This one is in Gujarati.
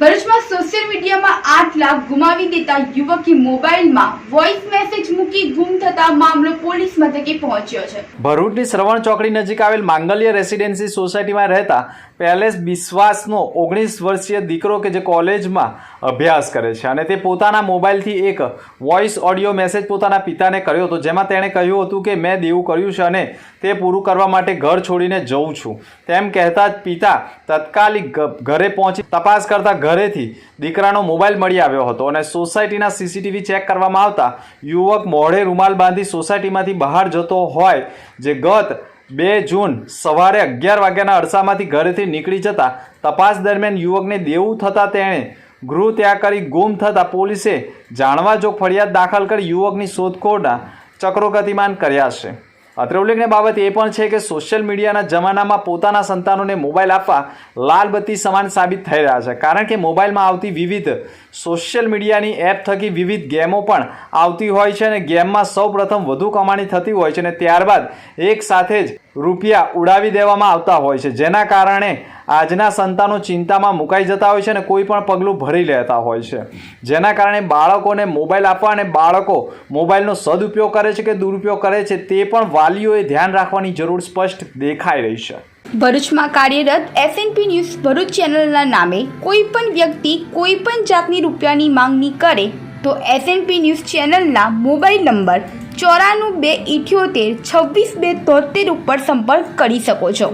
ભરૂચમાં સોશિયલ મીડિયામાં આઠ લાખ ગુમાવી દેતા યુવકે મોબાઈલમાં વોઇસ મેસેજ મૂકી ગુમ થતા મામલો પોલીસ મથકે પહોંચ્યો છે. ભરૂચની શ્રવણ ચોકડી નજીક આવેલ માંગલ્ય રેસિડેન્સી સોસાયટીમાં રહેતા પેલેસ બિશ્વાસનો ઓગણીસ વર્ષીય દીકરો કે જે કોલેજમાં અભ્યાસ કરે છે અને તે પોતાના મોબાઈલથી એક વોઇસ ઓડિયો મેસેજ પોતાના પિતાને કર્યો હતો. જેમાં તેણે કહ્યું હતું કે, મેં દેવું કર્યું છે અને તે પૂરું કરવા માટે ઘર છોડીને જઉં છું. તેમ કહેતા જ પિતા તત્કાલિક ઘરે પહોંચી તપાસ કરતા ઘરેથી દીકરાનો મોબાઈલ મળી આવ્યો હતો અને સોસાયટીના સીસીટીવી ચેક કરવામાં આવતા યુવક મોઢે રૂમાલ બાંધી સોસાયટીમાંથી બહાર જતો હોય, જે ગત બે જૂન સવારે અગિયાર વાગ્યાના અરસામાંથી ઘરેથી નીકળી જતા તપાસ દરમિયાન યુવકને દેવું થતાં તેણે ગૃહ ત્યાગ કરી ગુમ થતાં પોલીસે જાણવા જોગ ફરિયાદ દાખલ કરી યુવકની શોધખોળના ચક્રો ગતિમાન કર્યા છે. અત્રે ઉલ્લેખનીય બાબત એ પણ છે કે સોશિયલ મીડિયાના જમાનામાં પોતાના સંતાનોને મોબાઈલ આપવા લાલબત્તી સમાન સાબિત થઈ રહ્યા છે. કારણ કે મોબાઈલમાં આવતી વિવિધ સોશિયલ મીડિયાની એપ થકી વિવિધ ગેમો પણ આવતી હોય છે અને ગેમમાં સૌપ્રથમ વધુ કમાણી થતી હોય છે અને ત્યારબાદ એક સાથે જ રૂપિયા ઉડાવી દેવામાં આવતા હોય છે. જેના કારણે આજના સંતાનો ચિંતામાં મુકાઈ જતા હોય છે અને કોઈ પણ પગલું ભરી લેતા હોય છે. જેના કારણે બાળકોને મોબાઈલ આપવા અને બાળકો મોબાઈલનો સદુપયોગ કરે છે કે દુરુપયોગ કરે છે તે પણ વાલીઓએ ધ્યાન રાખવાની જરૂર સ્પષ્ટ દેખાઈ રહી છે. ભરૂચમાં કાર્યરત એસએનપી ન્યૂઝ ભરૂચ ચેનલના નામે કોઈ પણ વ્યક્તિ કોઈ પણ જાતની રૂપિયાની માંગણી કરે તો એસએનપી ન્યૂઝ ચેનલના મોબાઈલ નંબર ચોરાણું બે ઇઠ્યોતેર છવ્વીસ બે તોતેર ઉપર સંપર્ક કરી શકો છો.